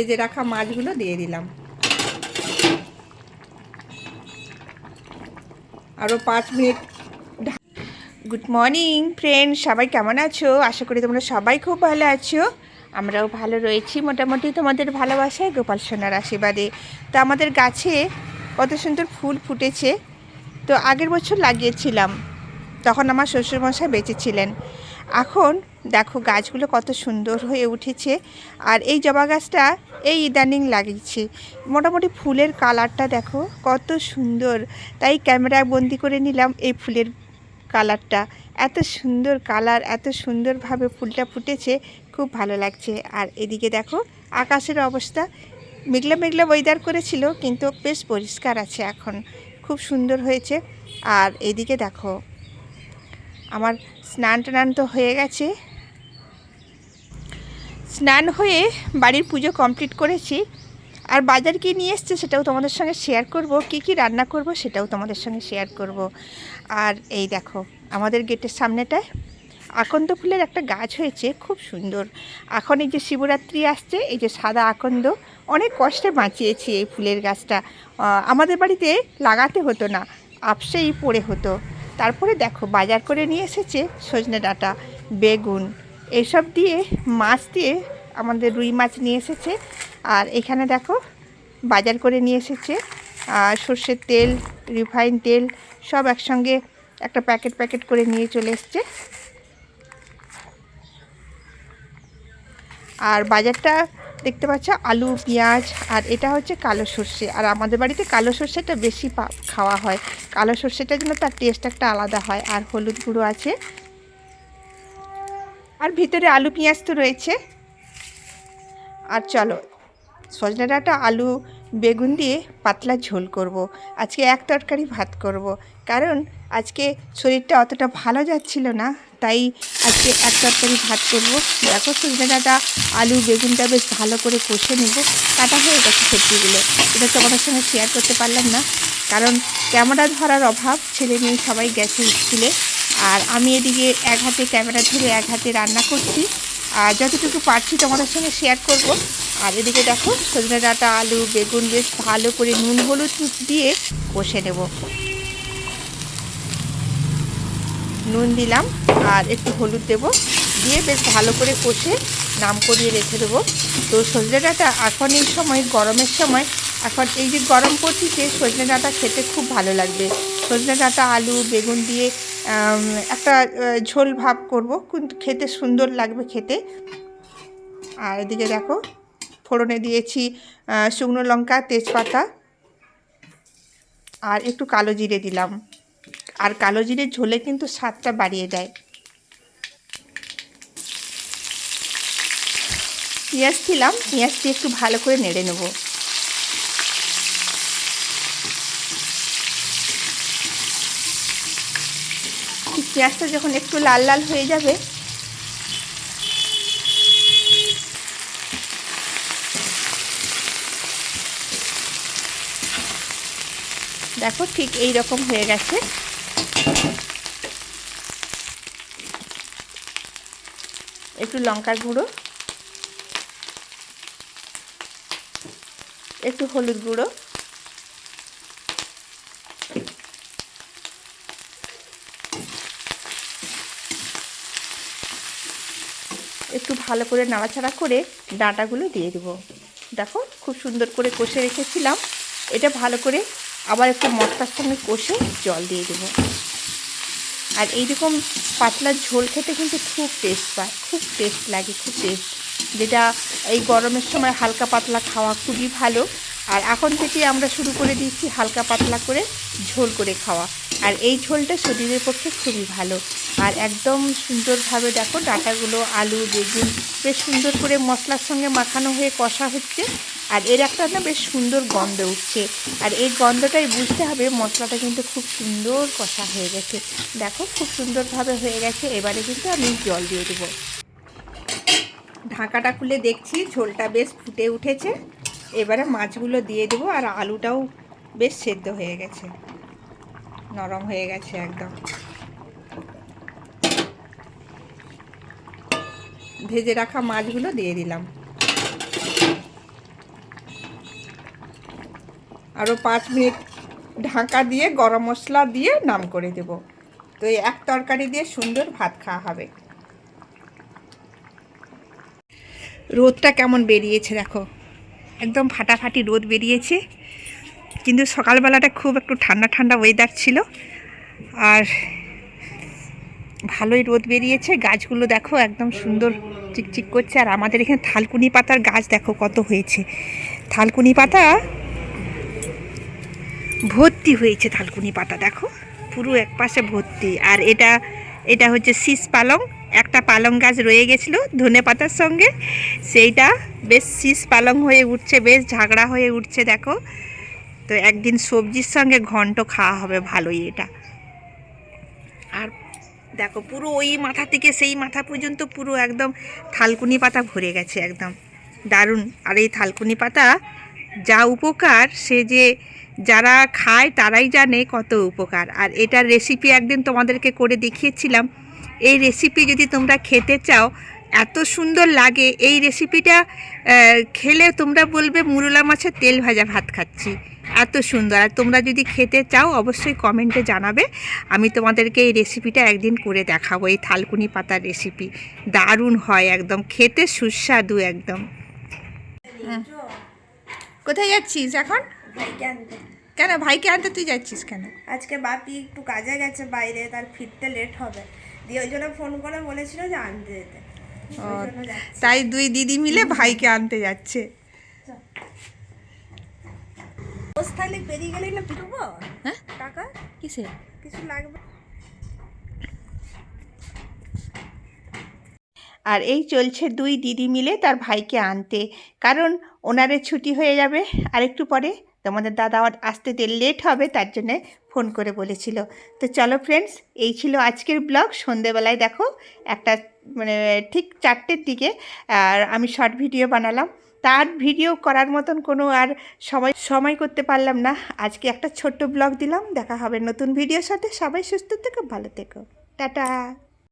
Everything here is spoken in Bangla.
ভেজে রাখা মাছগুলো দিয়ে দিলাম। আরও পাঁচ মিনিট গুড মর্নিং ফ্রেন্ড সবাই কেমন আছো? আশা করি তোমরা সবাই খুব ভালো আছো। আমরাও ভালো রয়েছি। মোটামুটি তোমাদের ভালোবাসায় গোপাল সোনার আশীর্বাদে। তো আমাদের গাছে কত সুন্দর ফুল ফুটেছে। তো আগের বছর লাগিয়েছিলাম। তখন আমার শ্বশুরমশাই বেঁচেছিলেন। এখন দেখো গাছগুলো কত সুন্দর হয়ে উঠেছে। আর এই জবা গাছটা এই ইদানিং লাগিয়েছি মোটামুটি ফুলের কালারটা দেখো, কত সুন্দর। তাই ক্যামেরা বন্দি করে নিলাম এই ফুলের কালারটা। এত সুন্দর কালার, এত সুন্দরভাবে ফুলটা ফুটেছে, খুব ভালো লাগছে। আর এদিকে দেখো, আকাশের অবস্থা। মেঘলা মেঘলা ওয়েদার করেছিল, কিন্তু বেশ পরিষ্কার আছে এখন। খুব সুন্দর হয়েছে। আর এদিকে দেখো, আমার স্নান টান তো হয়ে গেছে। স্নান হয়ে বাড়ির পুজো কমপ্লিট করেছি। আর বাজার কি নিয়ে এসছে সেটাও তোমাদের সঙ্গে শেয়ার করব। কি কি রান্না করব সেটাও তোমাদের সঙ্গে শেয়ার করব। আর এই দেখো, আমাদের গেটের সামনেটায় আকন্দ ফুলের একটা গাছ হয়েছে, খুব সুন্দর। এখন এই যে শিবরাত্রি আসছে, এই যে সাদা আকন্দ, অনেক কষ্টে বাঁচিয়েছি এই ফুলের গাছটা। আমাদের বাড়িতে লাগাতে হতো না, আপসেই পড়ে হতো। তারপরে দেখো, বাজার করে নিয়ে এসেছে সজনে ডাঁটা, বেগুন এইসব দিয়ে, মাছ দিয়ে আমাদের রুই মাছ নিয়ে এসেছে। আর এখানে দেখো, বাজার করে নিয়ে এসেছে। আর সর্ষের তেল, রিফাইন তেল সব একসঙ্গে একটা প্যাকেট প্যাকেট করে নিয়ে চলে এসছে। আর বাজারটা দেখতে পাচ্ছ, আলু, পেঁয়াজ, আর এটা হচ্ছে কালো সর্ষে। আর আমাদের বাড়িতে কালো সর্ষেটা বেশি খাওয়া হয়। কালো সর্ষেটার জন্য তার টেস্ট একটা আলাদা হয়। আর হলুদ গুঁড়ো আছে। আর ভিতরে আলু পেঁয়াজ তো রয়েছে আর চলো, সজনে ডাঁটা, আলু, বেগুন দিয়ে পাতলা ঝোল করব। আজকে এক তরকারি ভাত করব। কারণ আজকে শরীরটা অতটা ভালো যাচ্ছিল না, তাই আজকে এক তরকারি ভাত করব। দেখো সজনে ডাঁটা, আলু, বেগুনটা বেশ ভালো করে কষে নেব কাটা হয়ে গেছে সবজিগুলো এটা তোমাদের সঙ্গে শেয়ার করতে পারলাম না কারণ ক্যামেরা ধরার অভাব, ছেলে মেয়ে সবাই গেছে স্কুলে আর আমি এদিকে এক হাতে ক্যামেরা ধরে এক হাতে রান্না করছি। আর যতটুকু পারছি তোমাদের সঙ্গে শেয়ার করব। আর এদিকে দেখো, সজনে ডাঁটা, আলু, বেগুন বেশ ভালো করে নুন, হলুদ দিয়ে কষে নেব। নুন দিলাম, আর একটু হলুদ দেব। দিয়ে বেশ ভালো করে কষে নাম করিয়ে রেখে দেবো। তো সজনে ডাঁটা এখন এই সময়, গরমের সময়, এখন এই যে গরম পড়ছে সজনে ডাঁটা খেতে খুব ভালো লাগবে। সজনে ডাঁটা, আলু, বেগুন দিয়ে একটা ঝোল ভাব করব, কিন্তু খেতে সুন্দর লাগবে খেতে। আর এদিকে দেখো, ফোড়নে দিয়েছি শুকনো লঙ্কা, তেজপাতা, আর একটু কালো জিরে দিলাম। আর কালো জিরে ঝোলে কিন্তু স্বাদটা বাড়িয়ে দেয়। পেঁয়াজ দিলাম পেঁয়াজটি একটু ভালো করে নেড়ে নেব। পেঁয়াজটা যখন একটু লাল লাল হয়ে যাবে, দেখো ঠিক এই রকম হয়ে গেছে। একটু লঙ্কার গুঁড়ো। একটু হলুদ গুঁড়ো। একটু ভালো করে নাড়াচাড়া করে ডাঁটাগুলো দিয়ে দেবো। দেখো, খুব সুন্দর করে কষে রেখেছিলাম। এটা ভালো করে আবার একটু মশলার সঙ্গে কষে জল দিয়ে দেবো। আর এইরকম পাতলা ঝোল খেতে কিন্তু খুব টেস্ট পায়, খুব টেস্ট লাগে, খুব টেস্ট যেটা এই গরমের সময় হালকা পাতলা খাওয়া খুবই ভালো। আর এখন থেকে আমরা শুরু করে দিচ্ছি হালকা পাতলা করে ঝোল করে খাওয়া। আর এই ঝোলটা শরীরের পক্ষে খুবই ভালো। আর একদম সুন্দরভাবে দেখো ডাঁটাগুলো, আলু, বেগুন বেশ সুন্দর করে মশলার সঙ্গে মাখানো হয়ে কষা হচ্ছে। আর এর একটা না বেশ সুন্দর গন্ধ উঠছে। আর এই গন্ধটাই বুঝতে হবে মশলাটা কিন্তু খুব সুন্দর কষা হয়ে গেছে। দেখো খুব সুন্দরভাবে হয়ে গেছে। এবারে কিন্তু আমি জল দিয়ে দেবো। ঢাকাটা খুলে দেখছি, ঝোলটা বেশ ফুটে উঠেছে। এবারে মাছগুলো দিয়ে দেবো আর আলুটাও বেশ সেদ্ধ হয়ে গেছে। নরম হয়ে গেছে একদম। ভেজে রাখা মাছগুলো দিয়ে দিলাম। আরও পাঁচ মিনিট ঢাকা দিয়ে গরম মশলা দিয়ে নাম করে দেব। তো এই এক তরকারি দিয়ে সুন্দর ভাত খাওয়া হবে। রোদটা কেমন বেরিয়েছে দেখো। একদম ফাটাফাটি রোদ বেরিয়েছে। কিন্তু সকালবেলাটা খুব একটু ঠান্ডা ঠান্ডা ওয়েদার ছিল। আর ভালোই রোদ বেরিয়েছে। গাছগুলো দেখো একদম সুন্দর চিকচিক করছে। আর আমাদের এখানে থালকুনি পাতার গাছ দেখো কত হয়েছে। থালকুনি পাতা ভর্তি হয়েছে থালকুনি পাতা দেখো। পুরো এক পাশে ভর্তি। আর এটা এটা হচ্ছে শীষ পালং। একটা পালং গাছ রয়ে গেছিল ধনে পাতার সঙ্গে। সেইটা বেশ শীষ পালং হয়ে উঠছে, বেশ ঝাগড়া হয়ে উঠছে, দেখো। তো একদিন সবজির সঙ্গে ঘন্ট খাওয়া হবে ভালোই এটা। আর দেখো, পুরো ওই মাথা থেকে সেই মাথা পর্যন্ত পুরো একদম থালকুনি পাতা ভরে গেছে একদম। দারুণ। আর এই থালকুনি পাতা যা উপকার, সে যে যারা খায় তারাই জানে কত উপকার। আর এটার রেসিপি একদিন তোমাদেরকে করে দেখিয়েছিলাম। এই রেসিপি যদি তোমরা খেতে চাও এত সুন্দর লাগে। এই রেসিপিটা খেলে তোমরা বলবে মুরলা মাছের তেল ভাজা ভাত খাচ্ছি। এত সুন্দর। আর তোমরা যদি খেতে চাও অবশ্যই কমেন্টে জানাবে। আমি তোমাদেরকে এই রেসিপিটা একদিন করে দেখাবো। এই থালকুনি পাতার রেসিপি দারুণ হয় একদম। খেতে সুস্বাদু একদম। হ্যাঁ। কোথায় যাচ্ছিস এখন? কেন? ভাইকে আনতে তুই যাচ্ছিস কেন? আজকে বাপি একটু কাজে গেছে বাইরে তার ফিরতে লেট হবে। দিয়ে ওই জন্য ফোন করে বলেছিল যে আনতে যেতে। তাই দুই দিদি মিলে ভাইকে আনতে যাচ্ছে। থাকলে পেরিয়ে গেলেই না পিটবো? হ্যাঁ? টাকা? কিসে কিছু লাগবে? আর এই চলছে দুই দিদি মিলে তার ভাইকে আনতে। কারণ ওনারে ছুটি হয়ে যাবে আর একটু পরে। তোমাদের দাদা আসতে লেট হবে তার জন্যে ফোন করে বলেছিল। তো চলো ফ্রেন্ডস এই ছিল আজকের ব্লগ সন্ধেবেলায় দেখো একটা মানে ঠিক চারটের দিকে, আর আমি শর্ট ভিডিও বানালাম। তার ভিডিও করার মতন কোনো আর সময় সময় করতে পারলাম না। আজকে একটা ছোট্ট ব্লগ দিলাম। দেখা হবে নতুন ভিডিওর সাথে। সবাই সুস্থ থেকো, ভালো থেকো। টাটা।